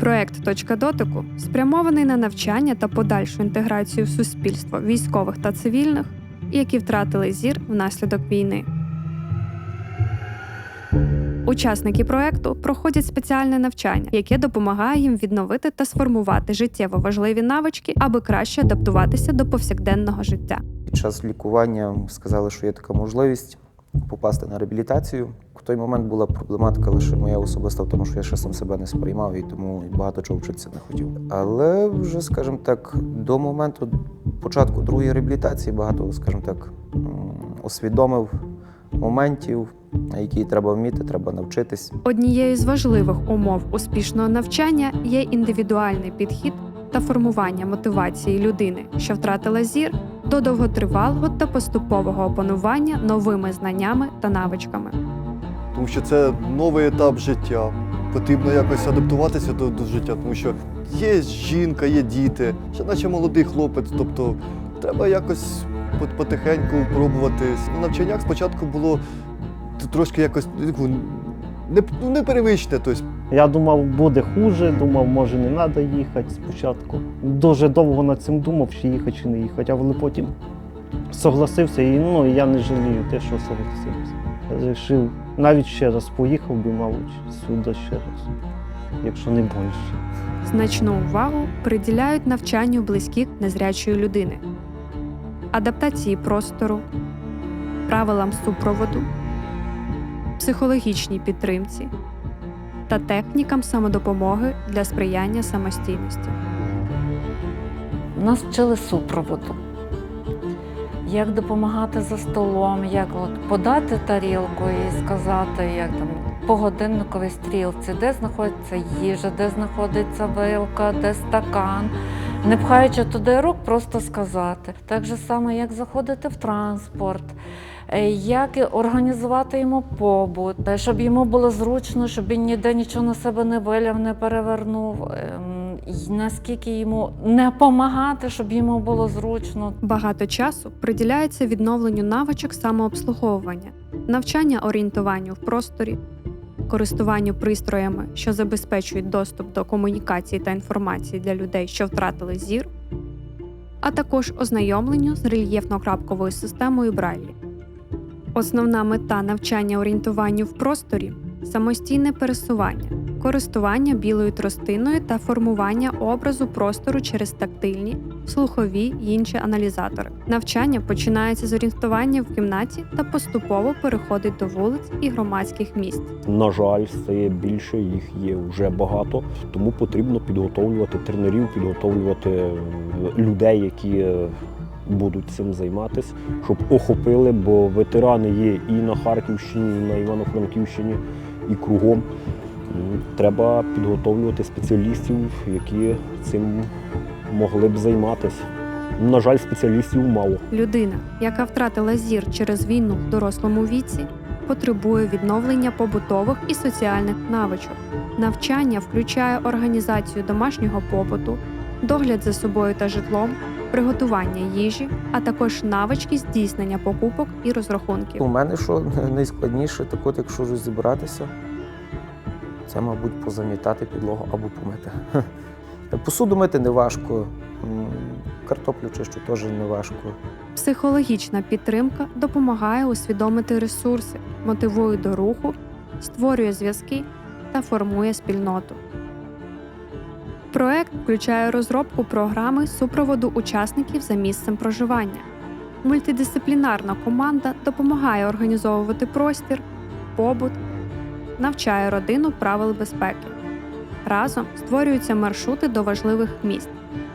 Проект Точка дотику спрямований на навчання та подальшу інтеграцію в суспільство військових та цивільних, які втратили зір внаслідок війни. Учасники проекту проходять спеціальне навчання, яке допомагає їм відновити та сформувати життєво важливі навички, аби краще адаптуватися до повсякденного життя. Під час лікування сказали, що є така можливість попасти на реабілітацію. В той момент була проблематика лише моя особиста в тому, що я ще сам себе не сприймав і тому багато чого вчитися не хотів. Але вже, скажімо так, до моменту початку другої реабілітації багато, скажімо так, усвідомив моментів, які треба вміти, треба навчитись. Однією з важливих умов успішного навчання є індивідуальний підхід та формування мотивації людини, що втратила зір, до довготривалого та поступового опанування новими знаннями та навичками. тому що це новий етап життя. Потрібно якось адаптуватися до, до життя, тому що є жінка, є діти, ще наче молодий хлопець. Тобто треба якось потихеньку пробувати. На навчаннях спочатку було трошки якось ну, не, ну, непривичне. Тобто, Я думав, буде хуже, думав, може не треба їхати спочатку. Дуже довго над цим думав, чи їхати, чи не їхати, але потім согласився і ну, я не жалію те, що согласився. Я вирішив, навіть ще раз поїхав би, мабуть, сюди ще раз, якщо не більше. Значну увагу приділяють навчанню близьких незрячої людини, адаптації простору, правилам супроводу, психологічній підтримці та технікам самодопомоги для сприяння самостійності. Нас вчили супроводу. Як допомагати за столом, як от подати тарілку і сказати, як там по годинниковій стрілці, де знаходиться їжа, де знаходиться вилка, де стакан. Не пхаючи туди рук, просто сказати. Так же само, як заходити в транспорт, як організувати йому побут, е, щоб йому було зручно, щоб він ніде нічого на себе не виляв, не перевернув. ем, і Наскільки йому не допомагати, щоб йому було зручно. Багато часу приділяється відновленню навичок самообслуговування, навчання орієнтуванню в просторі, користуванню пристроями, що забезпечують доступ до комунікації та інформації для людей, що втратили зір, а також ознайомленню з рельєфно-крапковою системою Брайлі. Основна мета навчання орієнтуванню в просторі самостійне пересування, користування білою тростиною та формування образу простору через тактильні, слухові й інші аналізатори. Навчання починається з орієнтування в кімнаті та поступово переходить до вулиць і громадських місць. На жаль, стає більше, їх є вже багато, тому потрібно підготовлювати тренерів, підготовлювати е, людей, які е, будуть цим займатися, щоб охопили, бо ветерани є і на Харківщині, і на Івано-Франківщині, і кругом. Треба підготовлювати спеціалістів, які цим могли б займатися. На жаль, спеціалістів мало. Людина, яка втратила зір через війну в дорослому віці, потребує відновлення побутових і соціальних навичок. Навчання включає організацію домашнього побуту, догляд за собою та житлом, приготування їжі, а також навички здійснення покупок і розрахунків. У мене що найскладніше, так от якщо розібратися, це, мабуть, позамітати підлогу або помити. Посуду мити не важко, картоплю чищу теж не важко. Психологічна підтримка допомагає усвідомити ресурси, мотивує до руху, створює зв'язки та формує спільноту. Проект включає розробку програми супроводу учасників за місцем проживання. Мультидисциплінарна команда допомагає організовувати простір, побут, навчає родину правил безпеки. Разом створюються маршрути до важливих місць,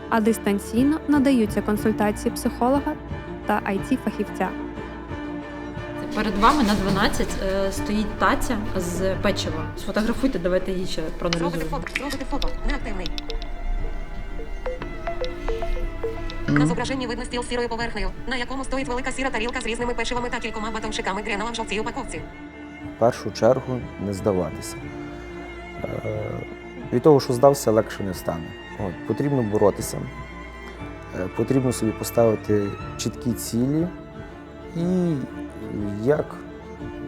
а дистанційно надаються консультації психолога та it фахівця Перед вами на 12 е, стоїть таця з печива. Сфотографуйте, давайте її ще Зробити проаналізуємо. фото, зробити фото, неактивний. На зображенні видно стіл з сірою поверхнею, на якому стоїть велика сіра тарілка з різними печивами та кількома батончиками грянула в жовтій упаковці. В першу чергу не здаватися. Е, Від того, що здався, легше не стане. От, потрібно боротися, Е, потрібно собі поставити чіткі цілі і як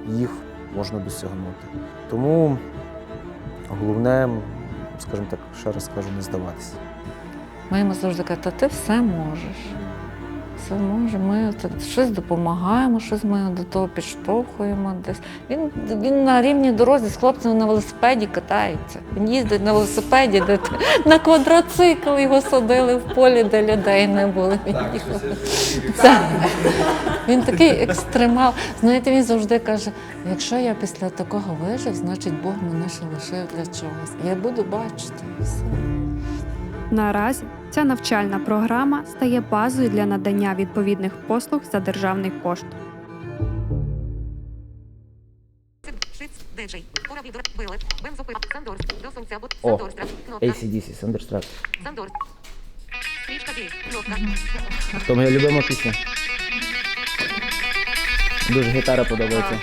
їх можна досягнути. Тому головне скажімо так, ще раз кажу, не здаватися. Ми йому завжди кажемо, та ти все можеш. Все може, ми так щось допомагаємо, щось ми до того підштовхуємо десь. Він, він на рівній дорозі з хлопцями на велосипеді катається. Він їздить на велосипеді, де на квадроцикл його садили в полі, де людей не було. Він, їхав. Це, він такий екстремал. Знаєте, він завжди каже: якщо я після такого вижив, значить Бог мене ще лишив для чогось. Я буду бачити. і все. Наразі ця навчальна програма стає базою для надання відповідних послуг за державний кошт. О, ACDC, Thunderstruck. Сандорс. Стрічка дій, кнопка. То моя любима пісня. Дуже гітара подобається.